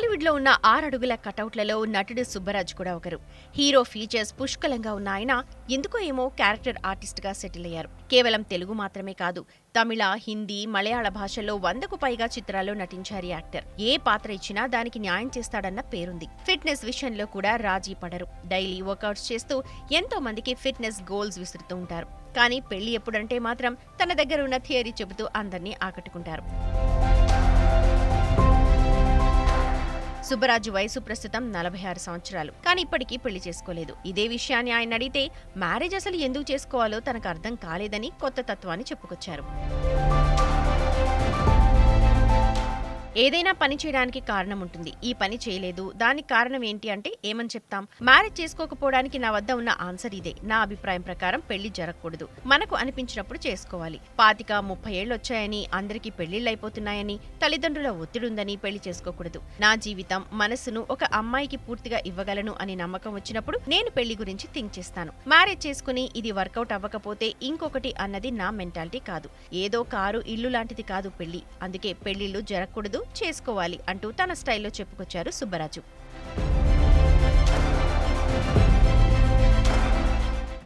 టాలీవుడ్లో ఉన్న ఆరడుగుల కటౌట్లలో నటుడు సుబ్బరాజ్ కూడా ఒకరు. హీరో ఫీచర్స్ పుష్కలంగా ఉన్న ఆయన ఎందుకో ఏమో క్యారెక్టర్ ఆర్టిస్ట్గా సెటిల్ అయ్యారు. కేవలం తెలుగు మాత్రమే కాదు తమిళ హిందీ మలయాళ భాషల్లో వందకు పైగా చిత్రాల్లో నటించారు యాక్టర్. ఏ పాత్ర ఇచ్చినా దానికి న్యాయం చేస్తాడన్న పేరుంది. ఫిట్నెస్ విషయంలో కూడా రాజీ పడరు. డైలీ వర్కౌట్స్ చేస్తూ ఎంతో మందికి ఫిట్నెస్ గోల్స్ విసురుతూ ఉంటారు. కానీ పెళ్ళి ఎప్పుడంటే మాత్రం తన దగ్గర ఉన్న థియరీ చెబుతూ అందరినీ ఆకట్టుకుంటారు. సుబ్బరాజు వయసు ప్రస్తుతం నలభై ఆరు సంవత్సరాలు. కానీ ఇప్పటికీ పెళ్ళి చేసుకోలేదు. ఇదే విషయాన్ని ఆయన అడిగితే మ్యారేజ్ అసలు ఎందుకు చేసుకోవాలో తనకు అర్థం కాలేదని కొత్త తత్వాన్ని చెప్పుకొచ్చారు. ఏదైనా పని చేయడానికి కారణం ఉంటుంది. ఈ పని చేయలేదు. దానికి కారణం ఏంటి అంటే ఏమని చెప్తాం? మ్యారేజ్ చేసుకోకపోవడానికి నా వద్ద ఉన్న ఆన్సర్ ఇదే. నా అభిప్రాయం ప్రకారం పెళ్ళి జరగకూడదు. మనకు అనిపించినప్పుడు చేసుకోవాలి. పాతిక ముప్పై ఏళ్ళు వచ్చాయని అందరికీ పెళ్ళిళ్ళు అయిపోతున్నాయని తల్లిదండ్రుల ఒత్తిడుందని పెళ్ళి చేసుకోకూడదు. నా జీవితం మనసును ఒక అమ్మాయికి పూర్తిగా ఇవ్వగలను అని నమ్మకం వచ్చినప్పుడు నేను పెళ్ళి గురించి థింక్ చేస్తాను. మ్యారేజ్ చేసుకుని ఇది వర్కౌట్ అవ్వకపోతే ఇంకొకటి అన్నది నా మెంటాలిటీ కాదు. ఏదో కారు ఇల్లు లాంటిది కాదు పెళ్ళి. అందుకే పెళ్ళిళ్ళు జరగకూడదు. చేసుకోవాలి అంటూ తన స్టైల్లో చెప్పుకొచ్చారు సుబ్బరాజు.